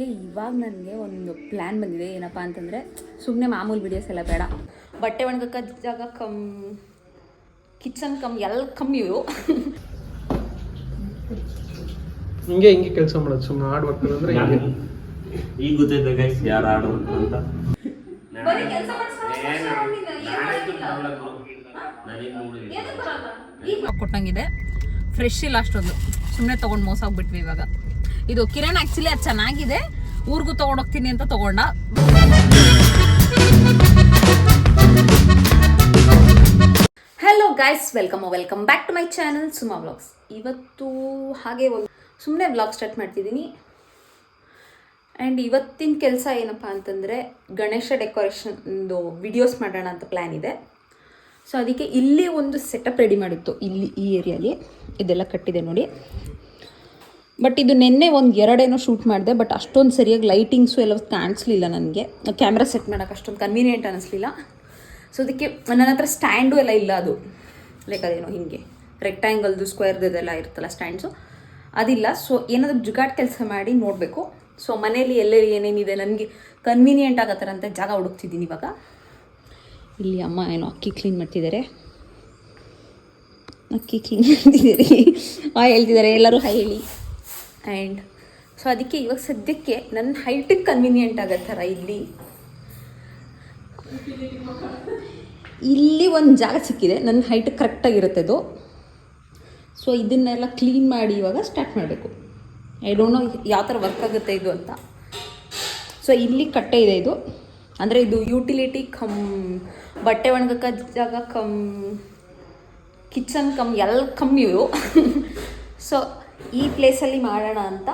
ಅದಕ್ಕೆ ಇವಾಗ ನನಗೆ ಒಂದು ಪ್ಲ್ಯಾನ್ ಬಂದಿದೆ. ಏನಪ್ಪ ಅಂತಂದರೆ ಸುಮ್ಮನೆ ಮಾಮೂಲಿ ವಿಡಿಯೋಸ್ ಎಲ್ಲ ಬೇಡ. ಬಟ್ಟೆ ಒಣಗಕ್ಕ ಜಾಗ ಕಮ್ ಕಿಚನ್ ಕಮ್ ಎಲ್ಲ ಕಮ್ಮಿ ಇವು ಹಿಂಗೆ ಹಿಂಗೆ ಕೆಲಸ ಮಾಡೋದು ಸುಮ್ಮನೆ ವರ್ಕ್ ಅಂದ್ರೆ ಹಿಂಗೆ. ಈಗ ಗೊತ್ತೈತೆ ಗೈಸ್ ಯಾರು ಆಡು ಅಂತ. ಕೊಟ್ಟಂಗಿದೆ ಫ್ರೆಶ್ ಇಲ್ಲ ಅಷ್ಟೊಂದು. ಸುಮ್ಮನೆ ತಗೊಂಡು ಮೋಸ ಹೋಗ್ಬಿಟ್ವಿ ಇವಾಗ. ಇದು ಕಿರಣ್ ಆಕ್ಚುಲಿ ಅದು ಚೆನ್ನಾಗಿದೆ. ಊರಿಗೂ ತೊಗೊಂಡೋಗ್ತೀನಿ ಅಂತ ತಗೊಂಡ. Hello guys welcome welcome back to my channel Suma vlogs ಇವತ್ತು ಹಾಗೆ ಸುಮ್ಮನೆ ವ್ಲಾಗ್ ಸ್ಟಾರ್ಟ್ ಮಾಡ್ತಿದ್ದೀನಿ. ಆ್ಯಂಡ್ ಇವತ್ತಿನ ಕೆಲಸ ಏನಪ್ಪ ಅಂತಂದರೆ ಗಣೇಶ ಡೆಕೋರೇಷನ್ದು ವಿಡಿಯೋಸ್ ಮಾಡೋಣ ಅಂತ ಪ್ಲ್ಯಾನ್ ಇದೆ. ಸೊ ಅದಕ್ಕೆ ಇಲ್ಲಿ ಒಂದು ಸೆಟಪ್ ರೆಡಿ ಮಾಡಿತ್ತು ಇಲ್ಲಿ ಈ ಏರಿಯಲ್ಲಿ ಇದೆಲ್ಲ ಕಟ್ಟಿದೆ ನೋಡಿ. ಬಟ್ ಇದು ನಿನ್ನೆ ಒಂದು ಎರಡೇನೋ ಶೂಟ್ ಮಾಡಿದೆ ಬಟ್ ಅಷ್ಟೊಂದು ಸರಿಯಾಗಿ ಲೈಟಿಂಗ್ಸು ಎಲ್ಲ ಕಾಣಿಸ್ಲಿಲ್ಲ ನನಗೆ. ಕ್ಯಾಮ್ರಾ ಸೆಟ್ ಮಾಡೋಕೆ ಅಷ್ಟೊಂದು ಕನ್ವೀನಿಯೆಂಟ್ ಅನ್ನಿಸ್ಲಿಲ್ಲ ಸೊ ಅದಕ್ಕೆ ನನ್ನ ಹತ್ರ ಸ್ಟ್ಯಾಂಡು ಎಲ್ಲ ಇಲ್ಲ ಅದು. ಲೈಕ್ ಅದೇನೋ ಹಿಂಗೆ ರೆಕ್ಟ್ಯಾಂಗಲ್ದು ಸ್ಕ್ವೇರ್ದು ಇದೆಲ್ಲ ಇರುತ್ತಲ್ಲ ಸ್ಟ್ಯಾಂಡ್ಸು ಅದಿಲ್ಲ. ಸೊ ಏನಾದರೂ ಜುಗಾಟ್ ಕೆಲಸ ಮಾಡಿ ನೋಡಬೇಕು. ಸೊ ಮನೇಲಿ ಎಲ್ಲೆಲ್ಲಿ ಏನೇನಿದೆ, ನನಗೆ ಕನ್ವೀನಿಯೆಂಟ್ ಆಗೋ ಥರ ಅಂತ ಜಾಗ ಹುಡುಕ್ತಿದ್ದೀನಿ ಇವಾಗ. ಇಲ್ಲಿ ಅಮ್ಮ ಏನೋ ಅಕ್ಕಿ ಕ್ಲೀನ್ ಮಾಡ್ತಿದ್ದಾರೆ ಅಕ್ಕಿ ಕ್ಲೀನ್ ಮಾಡ್ತಿದ್ದೀರಿ ಹಾಯ್ ಹೇಳ್ತಿದ್ದಾರೆ ಎಲ್ಲರೂ ಹಾಯ್ ಹೇಳಿ. ಆ್ಯಂಡ್ ಸೊ ಅದಕ್ಕೆ ಇವಾಗ ಸದ್ಯಕ್ಕೆ ನನ್ನ ಹೈಟಿಗೆ ಕನ್ವೀನಿಯೆಂಟ್ ಆಗೋ ಥರ ಇಲ್ಲಿ. ಇಲ್ಲಿ ಒಂದು ಜಾಗ ಸಿಕ್ಕಿದೆ. ನನ್ನ ಹೈಟ್ ಕರೆಕ್ಟಾಗಿರುತ್ತೆ ಅದು ಸೊ ಇದನ್ನೆಲ್ಲ ಕ್ಲೀನ್ ಮಾಡಿ ಇವಾಗ ಸ್ಟಾರ್ಟ್ ಮಾಡಬೇಕು. ಐ ಡೋಂಟ್ ನೋ ಯಾವ ಥರ ವರ್ಕ್ ಆಗುತ್ತೆ ಇದು ಅಂತ. ಸೊ ಇಲ್ಲಿ ಕಟ್ಟೆ ಇದೆ ಇದು. ಅಂದರೆ ಇದು ಯುಟಿಲಿಟಿ ಕಮ್, ಬಟ್ಟೆ ಒಣಗಕ್ಕ ಜಾಗ ಕಮ್ ಕಿಚನ್ ಕಮ್, ಎಲ್ಲ ಕಮ್ಮಿ ಇವು. ಸೊ ಈ ಪ್ಲೇಸಲ್ಲಿ ಮಾಡೋಣ ಅಂತ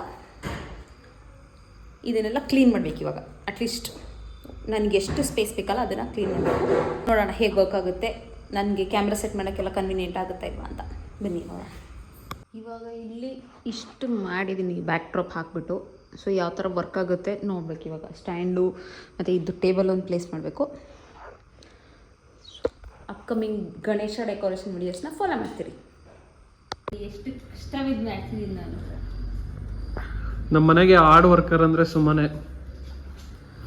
ಇದನ್ನೆಲ್ಲ ಕ್ಲೀನ್ ಮಾಡಬೇಕು ಇವಾಗ. ಅಟ್ಲೀಸ್ಟ್ ನನಗೆ ಎಷ್ಟು ಸ್ಪೇಸ್ ಬೇಕಲ್ಲ ಅದನ್ನು ಕ್ಲೀನ್ ಮಾಡಬೇಕು. ನೋಡೋಣ ಹೇಗೆ ವರ್ಕ್ ಆಗುತ್ತೆ. ನನಗೆ ಕ್ಯಾಮ್ರಾ ಸೆಟ್ ಮಾಡೋಕ್ಕೆಲ್ಲ ಕನ್ವೀನಿಯೆಂಟ್ ಆಗುತ್ತಾ ಇಲ್ವಾ ಅಂತ. ಬನ್ನಿ ಇವಾಗ ಇಲ್ಲಿ ಇಷ್ಟು ಮಾಡಿದ್ದೀನಿ ಬ್ಯಾಕ್ ಡ್ರಾಪ್ ಹಾಕ್ಬಿಟ್ಟು. ಸೊ ಯಾವ ಥರ ವರ್ಕ್ ಆಗುತ್ತೆ ನೋಡ್ಬೇಕು ಇವಾಗ. ಸ್ಟ್ಯಾಂಡು ಮತ್ತು ಇದು ಟೇಬಲ್ ಒಂದು ಪ್ಲೇಸ್ ಮಾಡಬೇಕು. ಅಪ್ಕಮಿಂಗ್ ಗಣೇಶ ಡೆಕೋರೇಷನ್ ವಿಡಿಯೋಸ್ನ ಫಾಲೋ ಮಾಡ್ತೀರಿ. ಎಷ್ಟು ಕಷ್ಟವಿದ್ದು ಮಾಡ್ತಿದ್ದೀನಿ ನಾನು. ನಮ್ಮ ಮನೆಗೆ ಹಾರ್ಡ್ ವರ್ಕರ್ ಅಂದ್ರೆ ಸುಮ್ಮನೆ.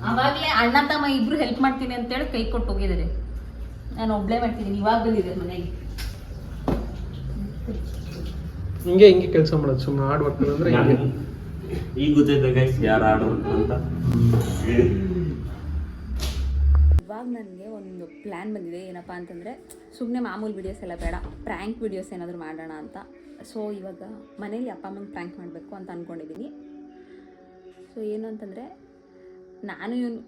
ಅವಾಗಲೇ ಅಣ್ಣ ತಮ್ಮ ಇಬ್ರು ಹೆಲ್ಪ್ ಮಾಡ್ತೀನಿ ಅಂತೇಳಿ ಕೈ ಕೊಟ್ಟು ಹೋಗಿದ್ದಾರೆ. ನಾನು ಒಬ್ಳೇ ಮಾಡ್ತಿದ್ದೀನಿ ಇವಾಗ ಬಂದಿದೆ ಮನೆಗೆ. ಹಿಂಗೆ ಹಿಂಗೆ ಕೆಲಸ ಮಾಡೋದು ಸುಮ್ಮನೆ ಹಾರ್ಡ್ ವರ್ಕರ್ ಅಂದ್ರೆ ಹಿಂಗೆ. ಈಗ ಗೊತ್ತೈತೆ ಗೈಸ್ ಯಾರು ಆಡು ಅಂತ ಇವಾಗ ನನಗೆ ಒಂದು ಪ್ಲ್ಯಾನ್ ಬಂದಿದೆ, ಏನಪ್ಪ ಅಂತಂದರೆ ಸುಮ್ಮನೆ ಮಾಮೂಲಿ ವಿಡಿಯೋಸ್ ಎಲ್ಲ ಬೇಡ ಪ್ರ್ಯಾಂಕ್ ವಿಡಿಯೋಸ್ ಏನಾದರೂ ಮಾಡೋಣ ಅಂತ. ಸೊ ಇವಾಗ ಮನೇಲಿ ಅಪ್ಪ ಅಮ್ಮಂಗೆ ಪ್ರ್ಯಾಂಕ್ ಮಾಡಬೇಕು ಅಂತ ಅಂದ್ಕೊಂಡಿದ್ದೀನಿ ಸೊ ಏನು ಅಂತಂದರೆ ನಾನು ಇವನು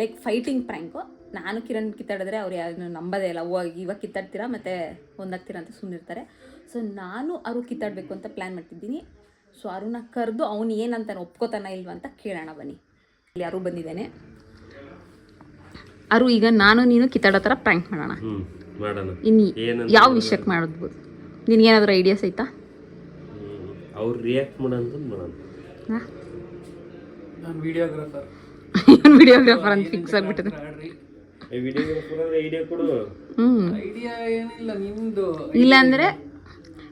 ಲೈಕ್ ಫೈಟಿಂಗ್ ಪ್ರ್ಯಾಂಕು ನಾನು ಕಿರಣ್ ಕಿತ್ತಾಡಿದ್ರೆ ಅವ್ರು ಯಾರು ನಂಬೋದೇ ಇಲ್ಲ. ಓ, ಇವಾಗ ಕಿತ್ತಾಡ್ತೀರಾ ಮತ್ತು ಒಂದಾಗ್ತೀರಾ ಅಂತ ಸುಮ್ಮನಿರ್ತಾರೆ ಸೊ ನಾನು ಅವರು ಕಿತ್ತಾಡಬೇಕು ಅಂತ ಪ್ಲ್ಯಾನ್ ಮಾಡ್ತಿದ್ದೀನಿ. ಸೊ ಅವ್ರನ್ನ ಕರೆದು ಅವನು ಏನಂತಾನೆ ಒಪ್ಕೋತಾನ ಇಲ್ವಾ ಅಂತ ಕೇಳೋಣ ಬನ್ನಿ. ಇಲ್ಲಿ ಯಾರು ಬಂದಿದ್ದೇನೆ. ಅರು ಈಗ ನಾನು ನೀನು ಕಿತ್ತಾಡೋ ಥರ ಪ್ರ್ಯಾಂಕ್ ಮಾಡೋಣ. ಹ್ಮ್ ಮಾಡೋಣ. ಇನ್ನು ಯಾವ ವಿಷಯಕ್ಕೆ ಮಾಡಿದ್ಬೋದು? ನಿನಗೇನಾದರೂ ಐಡಿಯಾಸ್ ಐತಾ ಅವ್ರು ರಿಯಾಕ್ಟ್ ಮಾಡೋದು ಮಾಡೋಣ. ಹಾಂ? ನಾನು ವಿಡಿಯೋಗ್ರಾಫರ್ ವಿಡಿಯೋಗ್ರಾಫರ್ ಅಂತ ಫಿಕ್ಸ್ ಆಗಿಬಿಟ್ಟಿದೆ. ವಿಡಿಯೋಗ್ರಾಫರ್ ಅಂದ್ರೆ ಐಡಿಯಾ ಕೊಡು. ಹ್ಞೂ ಐಡಿಯಾ ಏನಿಲ್ಲ ನಿಮ್ದು. ಇಲ್ಲಾಂದರೆ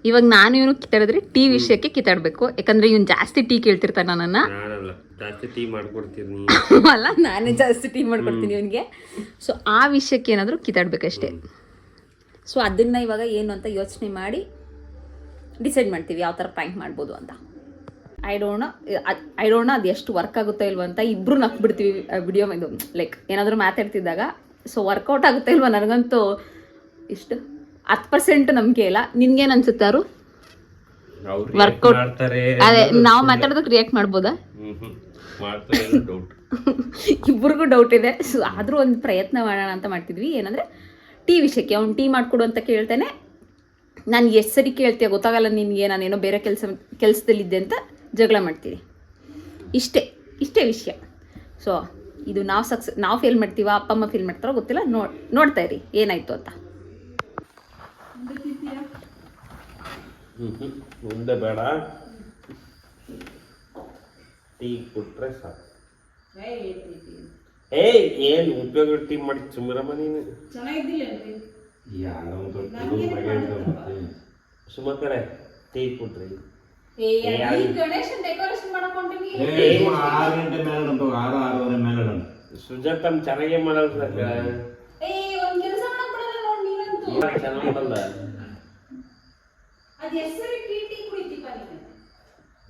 ಇವಾಗ ನಾನು ಇವನು ಕಿತ್ತಾಡಿದ್ರೆ ಟೀ ವಿಷಯಕ್ಕೆ ಕಿತ್ತಾಡ್ಬೇಕು. ಯಾಕಂದ್ರೆ ಇವನು ಜಾಸ್ತಿ ಟೀ ಕೇಳ್ತಿರ್ತಾನೆ ನನ್ನ ಜಾಸ್ತಿ ಟೀ ಮಾಡ್ಕೊಡ್ತೀನಿ. ಅಲ್ಲ ನಾನೇ ಜಾಸ್ತಿ ಟೀ ಮಾಡ್ಕೊಡ್ತೀನಿ ಇವನಿಗೆ. ಸೊ ಆ ವಿಷಯಕ್ಕೆ ಏನಾದರೂ ಕಿತ್ತಾಡ್ಬೇಕಷ್ಟೇ. ಸೊ ಅದನ್ನು ಇವಾಗ ಏನು ಅಂತ ಯೋಚನೆ ಮಾಡಿ ಡಿಸೈಡ್ ಮಾಡ್ತೀವಿ ಯಾವ ಥರ ಪ್ರ್ಯಾಂಕ್ ಮಾಡ್ಬೋದು ಅಂತ. ಐ ಐಡೋಣ ಐ ಡೋಂಟ್ ಅದು ಎಷ್ಟು ವರ್ಕ್ ಆಗುತ್ತೋ ಇಲ್ವೋ ಅಂತ ಇಬ್ಬರು ನಕ್ಬಿಡ್ತೀವಿ ವಿಡಿಯೋ ಇದು ಲೈಕ್ ಏನಾದರೂ ಮಾತಾಡ್ತಿದ್ದಾಗ. ಸೊ ವರ್ಕೌಟ್ ಆಗುತ್ತೋ ಇಲ್ವೋ ನನಗಂತೂ ಇಷ್ಟು ಹತ್ತು ಪರ್ಸೆಂಟ್ ನಂಬಿಕೆ ಇಲ್ಲ. ನಿನ್ಗೇನು ಅನ್ಸುತ್ತೆ ಅವರು ವರ್ಕ್ಔಟ್ ಮಾಡ್ತಾರೆ ಅದೇ ನಾವು ಮಾತಾಡೋದಕ್ಕೆ ರಿಯಾಕ್ಟ್ ಮಾಡ್ಬೋದಾ? ಇಬ್ಬರಿಗೂ ಡೌಟ್ ಇದೆ. ಸೊ ಆದರೂ ಒಂದು ಪ್ರಯತ್ನ ಮಾಡೋಣ ಅಂತ ಮಾಡ್ತಿದ್ವಿ. ಏನಂದ್ರೆ ಟೀ ವಿಷಯಕ್ಕೆ ಅವ್ನು ಟೀ ಮಾಡಿಕೊಡು ಅಂತ ಕೇಳ್ತೇನೆ. ನಾನು ಎಷ್ಟು ಸರಿ ಕೇಳ್ತೀಯ ಗೊತ್ತಾಗಲ್ಲ ನಿನಗೆ ನಾನೇನೋ ಬೇರೆ ಕೆಲಸ ಕೆಲಸದಲ್ಲಿದ್ದೆ ಅಂತ ಜಗಳ ಮಾಡ್ತೀನಿ ಇಷ್ಟೇ ಇಷ್ಟೇ ವಿಷಯ. ಸೊ ಇದು ನಾವು ಸಕ್ಸಸ್ ನಾವು ಫೇಲ್ ಮಾಡ್ತೀವ ಅಪ್ಪ ಅಮ್ಮ ಫೇಲ್ ಮಾಡ್ತಾರೋ ಗೊತ್ತಿಲ್ಲ. ನೋಡ್ ನೋಡ್ತಾ ಇರಿ ಏನಾಯಿತು ಅಂತ. ಹ್ಮ್ ಹ್ಮ್. ಮುಂದೆ ಬೇಡ. ಟೀ ಕೊಟ್ರೆ ಸಾಕು. ಏಯ್ ಏನು ಉಪಯೋಗ ಟೀ ಮಾಡಿ ಸುಮ್ಮರಮ್ಮ ನೀನು? ಸುಮಕರೆ ಟೀ ಕೊಟ್ರಿ. ಆರು ಗಂಟೆ ಮೇಲೆ ಉಂಟು ಆರು ಆರೂವರೆ ಮೇಲೆ ಉಂಟು. ಸುಜಾತನ್ ಚೆನ್ನಾಗೇ ಮಾಡಲ್ಲ ಸರ್. ಏ ಒಂದ್ ಕೆಲಸ ಮಾಡಕ್ ಬಿಡಲ್ಲ ನೋಡ್ ನೀನಂತೂ. ಚೆನ್ನಾಗ್ ಮಾಡಲ್ಲ. ಅದ್ ಹೆಸರು ಟೀ ಟೀ ಕುಡಿತೀಪ ನೀನು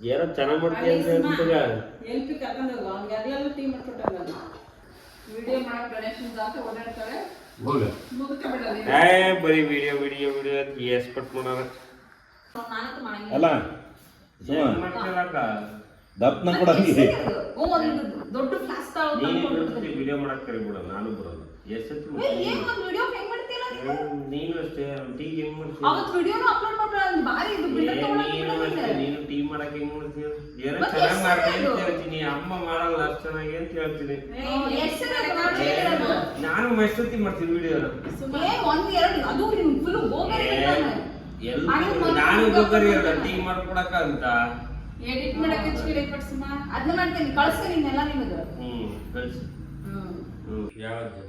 ಏನೋ ಚೆನ್ನಾಗಿ ಮಾಡ್ತೀಯ ಅಂತ ಹೇಳ್ತಿಗ ಎಲ್ಪಿ ಕರ್ಕೊಂಡು ಹೋಗು ಅವ್ನಿಗೆ ಎಲ್ಲೆಲ್ಲೂ ಟೀ ಮಾಡ್ಕೊಟ್ಟಾಗ ವಿಡಿಯೋ ಮಾಡೋ ಗಣೇಶನ್ ಜಾತ್ರೆ ಓಡಾಡ್ತಾಳೆ ಏ ಬರೀ ವಿಡಿಯೋ ವಿಡಿಯೋ ವಿಡಿಯೋ ಅಂತ ಎಸ್ಪಟ್ ಮಾಡಾರ ನಾನಂತೂ ಮಾಡಂಗಿಲ್ಲ ಅಲ್ಲ? ದಪ್ಪನ ಕೂಡ ಹಂಗೆ. ಓ ಒಂದು ದೊಡ್ಡ ಫ್ಲಾಸ್ ವಿಡಿಯೋ ಮಾಡಕ್ ಕರಿಬಿಡ ನಾನು ಬರಲ್ಲ ಮಾಡ್ತೀರ ನೀನು? ಅಷ್ಟೇ ಟೀ ಹೆಂಗ್ ಮಾಡ್ತೀಯ? ಅವತ್ ವಿಡಿಯೋನ ಅಪ್ಲೋಡ್ ಮಾಡ್ಬಿಡ ಬಾರಿ ಇದು ನೀನು ನೀನು. ಟೀ ಮಾಡಕ್ ಹೆಂಗ್ ಮಾಡ್ತೀಯ? ಏನೋ ಚೆನ್ನಾಗ್ ಮಾಡ್ತೀನಿ ಅಂತ? ಹೇಳ್ತೀನಿ ಅಮ್ಮ ಮಾಡಲ್ಲ ಅಷ್ಟ್ ಚೆನ್ನಾಗಿ ಅಂತ ಹೇಳ್ತೀನಿ. ನಾನು ಮೈಸೂತಿ ಮಾಡ್ತೀನಿ ವಿಡಿಯೋ ಒಂದ್ ಎರಡು ಅದು ನಿಮ್ ಫುಲ್ ಗೋಗರಿ ಎಲ್ಲ ನಾನು. ಅಲ್ಲ ಮಾಡ್ತೀನಿ. ಟೀ ಮಾಡ್ಕೊಡಕ ಅಂತ. ಎಡಿಟ್ ಮಾಡಕ್ಕೆ ಅದನ್ನ ಮಾಡ್ತೀನಿ ಕಳ್ಸ್ತೀನಿ ನಿನ್ನೆಲ್ಲ ನಿಮಗೆ ಹ್ಮ್ ಕಳ್ಸಿ. ಯಾವ್ದು?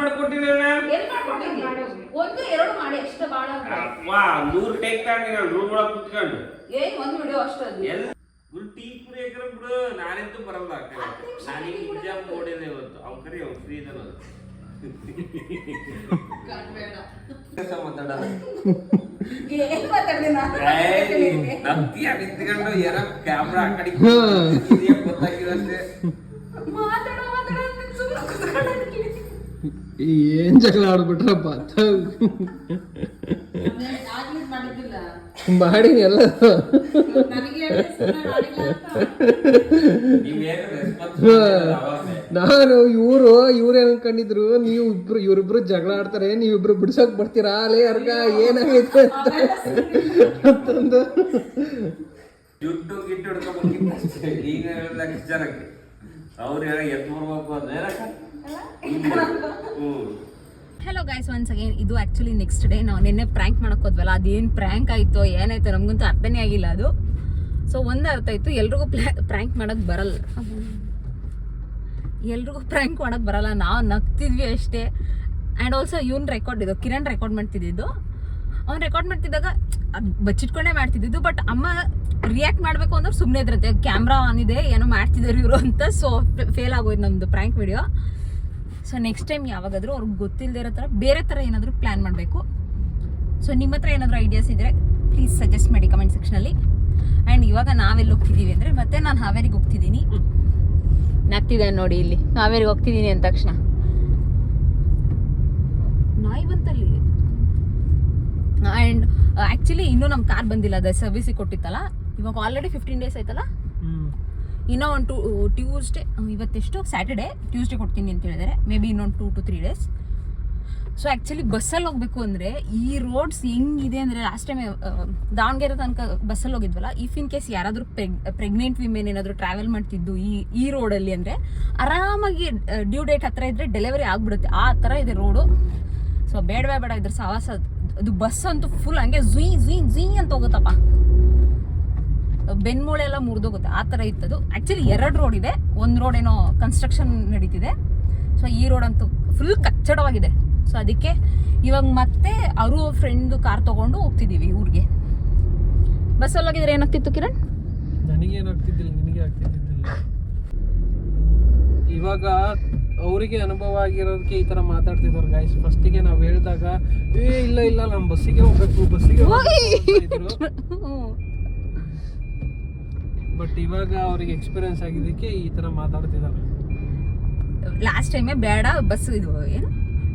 ಮಾಡ್ಕೊಟ್ಟೇನೆ ಒಂದು ಎರಡು ಮಾಡಿ. ಅಪ್ಪಾ, ನೂರು ಟೇಕ್ ತಗೊಂಡು ರೂಮ್ ಒಳಗೆ ಕುತ್ಕೊಂಡು. ಏನ್ ಒಂದ್ ವಿಡಿಯೋ ಅಷ್ಟೇ ಬಿಡು ನಾನಂತೂ ಬರಲ್ಲ ನಾನೀಗ ಟೀ ನಿಜ ಇವತ್ತು. ಅವ್ನು ಕರಿ ಅವ್ನು ಫ್ರೀ ಇದ್ದಾನ ನಿಂತ್ಕೊಂಡು ಏನೋ ಕ್ಯಾಮ್ರಾ ಆ ಕಡೆ ಗೊತ್ತಾಗಿರಷ್ಟೇ ಮಾತಾಡೋ ಮಾತಾಡೋ ಅಂತ ಏನ್ ಜಗಳ ಆಡ್ಬಿಟ್ರಪ್ಪ ಆಗ್ಲಿ ಮಾಡಿದ್ದಿಲ್ಲ ಮಾಡಿ ಎಲ್ಲ ನಾನು ಇವರು ಇವ್ರು ಏನ್ ಅನ್ಕೊಂಡಿದ್ರು ನೀವು ಇಬ್ರು ಇವ್ರಿಬ್ರು ಜಗಳ ಆಡ್ತಾರೆ ನೀವಿಬ್ರು ಬಿಡ್ಸಕ್ ಬರ್ತೀರಾ? ಅಲೇ ಅರ್ಗ ಏನಾಗೈತೆ ಅಂತಂದು. ಜುಟ್ಟು ಗಿಟ್ಟು ಈಗ ಜನಕ್ಕೆ ಅವ್ರು ಎದ್ದು ಬರ್ಬೇಕು ಅಂದ್ರೆ ಹ್ಞೂ ಹಲೋ ಗೈಸ್ ಒನ್ಸ್ ಅಗೇನ್ ಇದು ಆ್ಯಕ್ಚುಲಿ ನೆಕ್ಸ್ಟ್ ಡೇ ನಾವು ನಿನ್ನೆ ಪ್ರ್ಯಾಂಕ್ ಹೋದ್ವಲ್ಲ, ಅದೇನು ಪ್ರ್ಯಾಂಕ್ ಆಯಿತು, ಏನಾಯ್ತು ನಮಗಂತೂ ಅರ್ಥನೇ ಆಗಿಲ್ಲ ಅದು. ಸೊ ಒಂದು ಅರ್ಥ ಆಯಿತು, ಎಲ್ರಿಗೂ ಪ್ಲ್ಯಾ ಪ್ರ್ಯಾಂಕ್ ಮಾಡೋಕ್ಕೆ ಬರಲ್ಲ. ಎಲ್ರಿಗೂ ಪ್ರ್ಯಾಂಕ್ ಮಾಡೋಕ್ಕೆ ಬರಲ್ಲ, ನಾವು ನಗ್ತಿದ್ವಿ ಅಷ್ಟೇ. ಆ್ಯಂಡ್ ಆಲ್ಸೋ ಯೂನ್ ರೆಕಾರ್ಡ್ ಇದು, ಕಿರಣ್ ರೆಕಾರ್ಡ್ ಮಾಡ್ತಿದ್ದಿದ್ದು. ಅವ್ನು ರೆಕಾರ್ಡ್ ಮಾಡ್ತಿದ್ದಾಗ, ಅದು ಬಚ್ಚಿಟ್ಕೊಂಡೇ ಮಾಡ್ತಿದ್ದಿದ್ದು ಬಟ್ ಅಮ್ಮ ರಿಯಾಕ್ಟ್ ಮಾಡಬೇಕು ಅಂದ್ರೆ ಸುಮ್ಮನೆ ಇದ್ರಂತೆ ಕ್ಯಾಮ್ರಾ ಆನ್ ಇದೆ, ಏನೋ ಮಾಡ್ತಿದ್ದಾರೆ ಇವರು ಅಂತ ಸೊ ಫೇಲ್ ಆಗೋಯ್ತು ನಮ್ಮದು prank video so next time ಯಾವಾಗಾದರೂ ಅವ್ರಿಗೆ ಗೊತ್ತಿಲ್ಲದೆ ಇರೋ ಥರ ಬೇರೆ ಥರ ಏನಾದರೂ ಪ್ಲ್ಯಾನ್ ಮಾಡಬೇಕು. ಸೊ ನಿಮ್ಮ ಹತ್ರ ಏನಾದರೂ ಐಡಿಯಾಸ್ ಇದ್ದರೆ ಪ್ಲೀಸ್ ಸಜೆಸ್ಟ್ ಮಾಡಿ ಕಮೆಂಟ್ ಸೆಕ್ಷನಲ್ಲಿ ಆ್ಯಂಡ್ ಇವಾಗ ನಾವೆಲ್ಲಿ ಹೋಗ್ತಿದ್ದೀವಿ ಅಂದರೆ ಮತ್ತೆ ನಾನು ಹಾವೇರಿಗೆ ಹೋಗ್ತಿದ್ದೀನಿ ನಗ್ತಿದೆ ನೋಡಿ ಇಲ್ಲಿ. ಹಾವೇರಿಗೆ ಹೋಗ್ತಿದ್ದೀನಿ ಅಂದ ತಕ್ಷಣ. ನಾಯಿ ಬಂತಲ್ಲಿ ಆ್ಯಂಡ್ ಆ್ಯಕ್ಚುಲಿ ಇನ್ನೂ ನಮ್ಮ ಕಾರ್ ಬಂದಿಲ್ಲ. ಅದೇ ಸರ್ವಿಸಿಗೆ ಕೊಟ್ಟಿತ್ತಲ್ಲ. ಇವಾಗ ಆಲ್ರೆಡಿ ಫಿಫ್ಟೀನ್ ಡೇಸ್ ಆಯ್ತಲ್ಲ? ಇನ್ನೂ ಒಂದು ಟೂ ಟ್ಯೂಸ್ಡೇ ಇವತ್ತೆಷ್ಟು? ಸ್ಯಾಟರ್ಡೆ ಟ್ಯೂಸ್ಡೇ ಕೊಡ್ತೀನಿ ಅಂತ ಹೇಳಿದರೆ. ಮೇ ಬಿ ಇನ್ನೊಂದು two to three days so actually ಬಸ್ಸಲ್ಲಿ ಹೋಗ್ಬೇಕು ಅಂದರೆ ಈ ರೋಡ್ಸ್ ಹೆಂಗಿದೆ ಅಂದರೆ ಲಾಸ್ಟ್ ಟೈಮ್ ದಾವಣಗೆರೆ ತನಕ ಬಸ್ಸಲ್ಲಿ ಹೋಗಿದ್ವಲ್ಲ ಇಫ್ ಇನ್ ಕೇಸ್ ಯಾರಾದರೂ ಪ್ರೆಗ್ ಪ್ರೆಗ್ನೆಂಟ್ ವಿಮೆನ್ ಏನಾದರೂ ಟ್ರಾವೆಲ್ ಮಾಡ್ತಿದ್ದು ಈ ಈ ರೋಡಲ್ಲಿ ಅಂದರೆ ಆರಾಮಾಗಿ ಡ್ಯೂ ಡೇಟ್ ಹತ್ತಿರ ಇದ್ದರೆ ಡೆಲಿವರಿ ಆಗಿಬಿಡುತ್ತೆ. ಆ ಥರ ಇದೆ ರೋಡು ಸೊ ಬೇಡವೇ ಬೇಡ, ಇದ್ರ ಸವಾಸ ಅದು ಬಸ್ ಅಂತೂ ಫುಲ್ ಹಂಗೆ ಝುಯ್ ಝುಯ್ ಝುಯ್ ಅಂತ ಹೋಗುತ್ತಪ್ಪ. ಬೆನ್ಮೂಳೆ ಎಲ್ಲ ಮುರಿದೋಗುತ್ತೆ ಆ ಥರ ಇತ್ತದು. ಆ್ಯಕ್ಚುಲಿ ಎರಡು ರೋಡ್ ಇದೆ. ಒಂದು ರೋಡ್ ಏನೋ ಕನ್ಸ್ಟ್ರಕ್ಷನ್ ನಡೀತಿದೆ. ಸೊ ಈ ರೋಡ್ ಅಂತೂ ಫುಲ್ ಕಚ್ಚಡವಾಗಿದೆ. ಸೊ ಅದಕ್ಕೆ ಇವಾಗ ಮತ್ತೆ ಅವರು ಫ್ರೆಂಡು ಕಾರ್ ತೊಗೊಂಡು ಹೋಗ್ತಿದ್ದೀವಿ ಊರಿಗೆ. ಬಸ್ಸಲ್ಲಿ ಹೋಗಿದ್ರೆ ಏನಾಗ್ತಿತ್ತು ಕಿರಣ್? ನನಗೆ ಆಗ್ತಿದ್ದಿಲ್ಲ ನಿನಗೆ ಆಗ್ತಿದ್ದಿಲ್ಲ. ಇವಾಗ ಅವರಿಗೆ ಅನುಭವ ಆಗಿರೋದಕ್ಕೆ ಈ ತರ ಮಾತಾಡ್ತಿದ್ರು ಗಾಯ್ಸ್ ಫಸ್ಟಿಗೆ ನಾವು ಹೇಳಿದಾಗ ಏ ಇಲ್ಲ ಇಲ್ಲ ನಮ್ಮ ಬಸ್ಸಿಗೆ ಹೋಗ್ಬೇಕು ಬಸ್ಸಿಗೆ ಬಟ್ ಇವಾಗ ಅವ್ರಿಗೆ ಎಕ್ಸ್ಪೀರಿಯನ್ಸ್ ಆಗಿದ್ದಕ್ಕೆ ಈ ತರ ಮಾತಾಡ್ತಿದ್ದಾರೆ. ಲಾಸ್ಟ್ ಟೈಮೇ ಬೇಡ ಬಸ್ ಇದು ಏನು?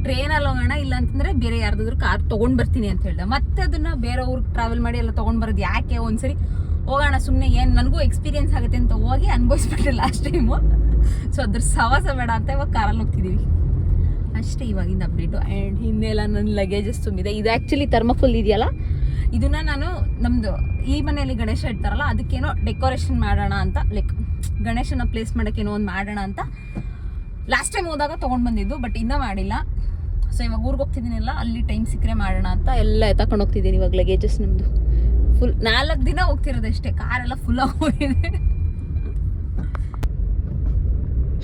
ಟ್ರೈನಲ್ಲಿ ಹೋಗೋಣ ಇಲ್ಲ ಅಂತಂದ್ರೆ ಬೇರೆ ಯಾರ್ದಾದ್ರು ಕಾರ್ ತೊಗೊಂಡು ಬರ್ತೀನಿ ಅಂತ ಹೇಳ್ದೆ. ಮತ್ತೆ ಅದನ್ನ ಬೇರೆ ಊರಿಗೆ ಟ್ರಾವೆಲ್ ಮಾಡಿ ಎಲ್ಲ ತೊಗೊಂಡು ಬರೋದು ಯಾಕೆ? ಒಂದ್ಸರಿ ಹೋಗೋಣ ಸುಮ್ಮನೆ ಏನು ನನಗೂ ಎಕ್ಸ್ಪೀರಿಯನ್ಸ್ ಆಗುತ್ತೆ ಅಂತ ಹೋಗಿ ಅನುಭವಿಸ್ಬಿಟ್ರೆ ಲಾಸ್ಟ್ ಟೈಮು ಸೊ ಅದ್ರ ಸವಾಸ ಬೇಡ ಅಂತ ಇವಾಗ ಕಾರಲ್ಲಿ ಹೋಗ್ತಿದ್ದೀವಿ ಅಷ್ಟೇ ಇವಾಗಿಂದ ಅಪ್ಡೇಟು ಆ್ಯಂಡ್ ಹಿಂದೆಲ್ಲ ನನ್ನ ಲಗೇಜಸ್ ತುಂಬಿದೆ. ಇದು ಆ್ಯಕ್ಚುಲಿ ಥರ್ಮಫುಲ್ ಇದೆಯಲ್ಲ? ಇದನ್ನ ನಾನು ನಮ್ಮದು ಈ ಮನೆಯಲ್ಲಿ ಗಣೇಶ ಇಡ್ತಾರಲ್ಲ, ಅದಕ್ಕೇನೋ ಡೆಕೋರೇಷನ್ ಮಾಡೋಣ ಅಂತ ಲೈಕ್ ಗಣೇಶನ ಪ್ಲೇಸ್ ಮಾಡೋಕ್ಕೇನೋ ಒಂದು ಮಾಡೋಣ ಅಂತ ಲಾಸ್ಟ್ ಟೈಮ್ ಹೋದಾಗ ತೊಗೊಂಡು ಬಂದಿದ್ದು ಬಟ್ ಇನ್ನೂ ಮಾಡಿಲ್ಲ. ಸೊ ಇವಾಗ ಊರಿಗೆ ಹೋಗ್ತಿದ್ದೀನಿಲ್ಲ ಅಲ್ಲಿ ಟೈಮ್ ಸಿಕ್ಕರೆ ಮಾಡೋಣ ಅಂತ ಎಲ್ಲ ತಕೊಂಡು ಹೋಗ್ತಿದ್ದೀನಿ ಇವಾಗ ಲಗೇಜಸ್ ನಮ್ಮದು ಫುಲ್ ನಾಲ್ಕು ದಿನ ಹೋಗ್ತಿರೋದಷ್ಟೇ ಕಾರೆಲ್ಲ ಫುಲ್ ಆಗೋಗಿದೆ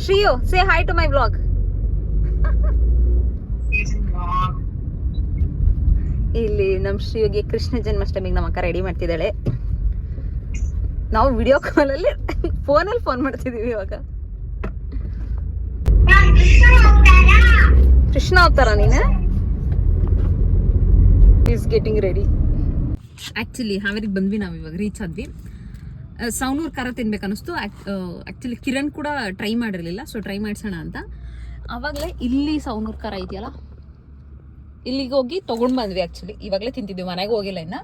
Shreyu say hi to my vlog ಇಲ್ಲಿ ನಮ್ಮ ಶ್ರೀಯೋಗಿ ಕೃಷ್ಣ ಜನ್ಮಾಷ್ಟಮಿಗೆ ನಮ್ಮ ಅಕ್ಕ ರೆಡಿ ಮಾಡ್ತಿದ್ದಾಳೆ. ನಾವು ವಿಡಿಯೋ ಕಾಲ್ ಫೋನಲ್ಲಿ ಫೋನ್ ಮಾಡ್ತಿದೀವಿ ಇವಾಗ. ಕೃಷ್ಣ ಅವತಾರ ನೀನು? ಈಸ್ ಗೆಟಿಂಗ್ ರೆಡಿ ಆ್ಯಕ್ಚುಲಿ ಹಾವೇರಿಗೆ ಬಂದ್ವಿ ನಾವು ಇವಾಗ ರೀಚ್ ಆದ್ವಿ. ಸೌನೂರ್ ಖಾರ ತಿನ್ಬೇಕು ಅನ್ನಿಸ್ತು. ಆ್ಯಕ್ಚುಲಿ ಕಿರಣ್ ಕೂಡ ಟ್ರೈ ಮಾಡಿರಲಿಲ್ಲ ಸೊ ಟ್ರೈ ಮಾಡ್ಸೋಣ ಅಂತ. ಆವಾಗಲೇ ಇಲ್ಲಿ ಸೌನೂರ್ ಖಾರ ಇದೆಯಲ್ಲ ಇಲ್ಲಿಗೆ ಹೋಗಿ ತೊಗೊಂಡು ಬಂದ್ವಿ ಆ್ಯಕ್ಚುಲಿ ಇವಾಗಲೇ ತಿಂತಿದ್ವಿ, ಮನೆಗೆ ಹೋಗಿಲ್ಲ ಇನ್ನು.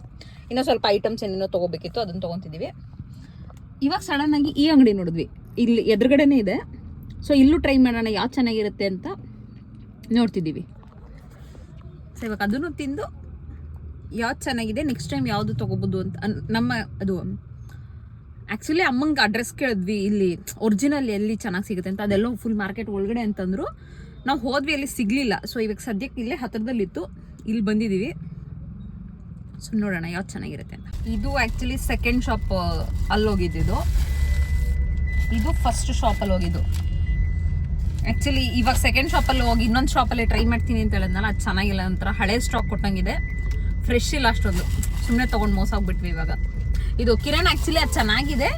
ಇನ್ನೂ ಸ್ವಲ್ಪ ಐಟಮ್ಸ್ ಏನೇನೋ ತೊಗೋಬೇಕಿತ್ತು, ಅದನ್ನು ತೊಗೊತಿದ್ದೀವಿ. ಇವಾಗ ಸಡನ್ ಆಗಿ ಈ ಅಂಗಡಿ ನೋಡಿದ್ವಿ. ಇಲ್ಲಿ ಎದುರುಗಡೆನೇ ಇದೆ. ಸೊ ಇಲ್ಲೂ ಟ್ರೈ ಮಾಡೋಣ, ಯಾವ್ದು ಚೆನ್ನಾಗಿರುತ್ತೆ ಅಂತ ನೋಡ್ತಿದ್ದೀವಿ. ಸೊ ಇವಾಗ ಅದನ್ನು ತಿಂದು ಯಾವ್ದು ಚೆನ್ನಾಗಿದೆ ನೆಕ್ಸ್ಟ್ ಟೈಮ್ ಯಾವುದು ತೊಗೋಬೋದು ಅಂತ ನಮ್ಮ ಅದು ಆ್ಯಕ್ಚುಲಿ ಅಮ್ಮಂಗೆ ಅಡ್ರೆಸ್ ಕೇಳಿದ್ವಿ, ಇಲ್ಲಿ ಒರಿಜಿನಲ್ ಎಲ್ಲಿ ಚೆನ್ನಾಗಿ ಸಿಗುತ್ತೆ ಅಂತ. ಅದೆಲ್ಲ ಫುಲ್ ಮಾರ್ಕೆಟ್ ಒಳಗಡೆ ಅಂತಂದ್ರು. ನಾವು ಹೋದ್ವಿ, ಅಲ್ಲಿ ಸಿಗಲಿಲ್ಲ. ಸೊ ಇವಾಗ ಸದ್ಯಕ್ಕೆ ಇಲ್ಲೇ ಹತ್ರದಲ್ಲಿತ್ತು. ಇಲ್ಲಿ ಬಂದಿದ್ದೀವಿ. ಸೊ ನೋಡೋಣ ಯಾವ್ದು ಚೆನ್ನಾಗಿರುತ್ತೆ ಅಂತ. ಇದು ಆ್ಯಕ್ಚುಲಿ ಸೆಕೆಂಡ್ ಶಾಪ್ ಅಲ್ಲಿ ಹೋಗಿದ್ದು ಇದು. ಫಸ್ಟ್ ಶಾಪಲ್ಲಿ ಹೋಗಿದ್ದು. ಆ್ಯಕ್ಚುಲಿ ಇವಾಗ ಸೆಕೆಂಡ್ ಶಾಪಲ್ಲಿ ಹೋಗಿ ಇನ್ನೊಂದು ಶಾಪಲ್ಲಿ ಟ್ರೈ ಮಾಡ್ತೀನಿ ಅಂತ ಹೇಳಿದ್ನಲ್ಲ, ಅದು ಚೆನ್ನಾಗಿಲ್ಲ ಒಂಥರ ಹಳೆ ಸ್ಟಾಕ್ ಕೊಟ್ಟಂಗಿದೆ. ಫ್ರೆಶ್ ಇಲ್ಲ ಅಷ್ಟೊಂದು. ಸುಮ್ಮನೆ ತೊಗೊಂಡು ಮೋಸ ಹೋಗ್ಬಿಟ್ವಿ ಇವಾಗ. ಇದು ಕಿರಣ್ ಆ್ಯಕ್ಚುಲಿ ಅದು ಚೆನ್ನಾಗಿದೆ.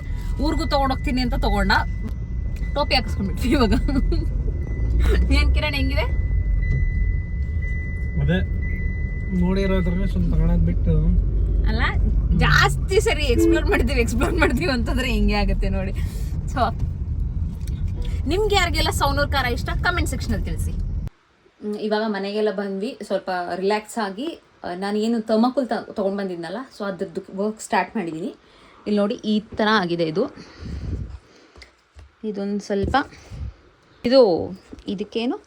ಊರಿಗೂ ತೊಗೊಂಡೋಗ್ತೀನಿ ಅಂತ ತೊಗೊಂಡ. ಟೋಪಿ ಹಾಕಿಸ್ಕೊಂಡ್ಬಿಟ್ವಿ ಇವಾಗ. ಏನು ಕಿರಣ್ ಹೆಂಗಿದೆ? ಅದೇ ನೋಡಿರೋದ್ರ ಸುಮ್ ತಗೊಳೋದ್ ಬಿಟ್ಟು. ಅಲ್ಲ ಜಾಸ್ತಿ ಸರಿ ಎಕ್ಸ್ಪ್ಲೋರ್ ಮಾಡ್ತೀವಿ ಎಕ್ಸ್ಪ್ಲೋರ್ ಮಾಡ್ತೀವಿ ಅಂತಂದ್ರೆ ಹಿಂಗೆ ಆಗುತ್ತೆ ನೋಡಿ. ಸೊ ನಿಮ್ಗೆ ಯಾರಿಗೆಲ್ಲ ಸೌನೂರ್ ಖಾರ ಇಷ್ಟ ಕಮೆಂಟ್ ಸೆಕ್ಷನಲ್ಲಿ ತಿಳಿಸಿ. ಇವಾಗ ಮನೆಗೆಲ್ಲ ಬಂದ್ವಿ ಸ್ವಲ್ಪ ರಿಲ್ಯಾಕ್ಸ್ ಆಗಿ ನಾನು ಏನು ತಮಕುಲ್ ತೊಗೊಂಡು ಬಂದಿದ್ನಲ್ಲ ಸೊ ಅದ್ರದ್ದು ವರ್ಕ್ ಸ್ಟಾರ್ಟ್ ಮಾಡಿದ್ದೀನಿ ಇಲ್ಲಿ ನೋಡಿ ಈ ಥರ ಆಗಿದೆ ಇದು. ಇದೊಂದು ಸ್ವಲ್ಪ ಇದು ಇದಕ್ಕೇನು?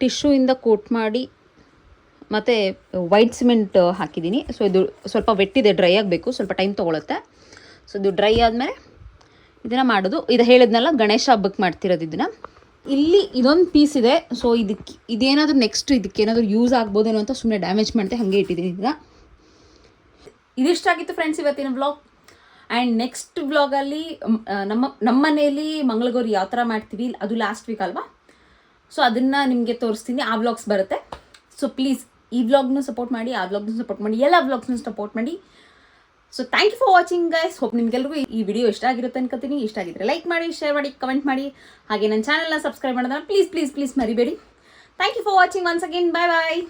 ಟಿಶ್ಯೂಯಿಂದ ಕೋಟ್ ಮಾಡಿ ಮತ್ತು ವೈಟ್ ಸಿಮೆಂಟ್ ಹಾಕಿದ್ದೀನಿ. ಸೊ ಇದು ಸ್ವಲ್ಪ ವೆಟ್ಟಿದೆ, ಡ್ರೈ ಆಗಬೇಕು. ಸ್ವಲ್ಪ ಟೈಮ್ ತೊಗೊಳುತ್ತೆ. ಸೊ ಇದು ಡ್ರೈ ಆದಮೇಲೆ ಇದನ್ನು ಮಾಡೋದು. ಇದು ಹೇಳಿದ್ನಲ್ಲ, ಗಣೇಶ ಹಬ್ಬಕ್ಕೆ ಮಾಡ್ತಿರೋದು ಇದನ್ನು. ಇಲ್ಲಿ ಇದೊಂದು ಪೀಸ್ ಇದೆ. ಸೊ ಇದಕ್ಕೆ ಇದೇನಾದರೂ ನೆಕ್ಸ್ಟ್ ಇದಕ್ಕೇನಾದರೂ ಯೂಸ್ ಆಗ್ಬೋದೇನೋ ಅಂತ ಸುಮ್ಮನೆ ಡ್ಯಾಮೇಜ್ ಮಾಡಿದೆ ಹಾಗೆ ಇಟ್ಟಿದ್ದೀನಿ ಇದನ್ನ. ಇದಿಷ್ಟಾಗಿತ್ತು ಫ್ರೆಂಡ್ಸ್ ಇವತ್ತಿನ ಬ್ಲಾಗ್ ಆ್ಯಂಡ್ ನೆಕ್ಸ್ಟ್ ಬ್ಲಾಗಲ್ಲಿ ನಮ್ಮ ನಮ್ಮ ಮನೆಯಲ್ಲಿ ಮಂಗಳಗೌರಿ ಯಾವ ಥರ ಮಾಡ್ತೀವಿ. ಅದು ಲಾಸ್ಟ್ ವೀಕ್ ಅಲ್ವಾ? ಸೊ ಅದನ್ನು ನಿಮಗೆ ತೋರಿಸ್ತೀನಿ. ಆ ವ್ಲಾಗ್ಸ್ ಬರುತ್ತೆ. ಸೊ ಪ್ಲೀಸ್ ಈ ವ್ಲಾಗ್ನೂ ಸಪೋರ್ಟ್ ಮಾಡಿ, ಆ ವ್ಲಾಗ್ನೂ ಸಪೋರ್ಟ್ ಮಾಡಿ, ಎಲ್ಲ ವ್ಲಾಗ್ಸ್ನು ಸಪೋರ್ಟ್ ಮಾಡಿ. So thank you for watching guys hope ನಿಮ್ಗೆಲ್ರಿಗೂ ಈ ವಿಡಿಯೋ ಇಷ್ಟ ಆಗಿರುತ್ತೆ ಅನ್ಕೋತೀನಿ. ಇಷ್ಟ ಆಗಿದ್ರೆ ಲೈಕ್ ಮಾಡಿ ಶೇರ್ ಮಾಡಿ ಕಮೆಂಟ್ ಮಾಡಿ. ಹಾಗೆ ನನ್ನ ಚಾನಲ್ನ ಸಬ್ಸ್ಕ್ರೈಬ್ ಮಾಡೋದನ್ನ ಪ್ಲೀಸ್ ಪ್ಲೀಸ್ ಪ್ಲೀಸ್ ಮರಿಬೇಡಿ. Thank you for watching once again bye bye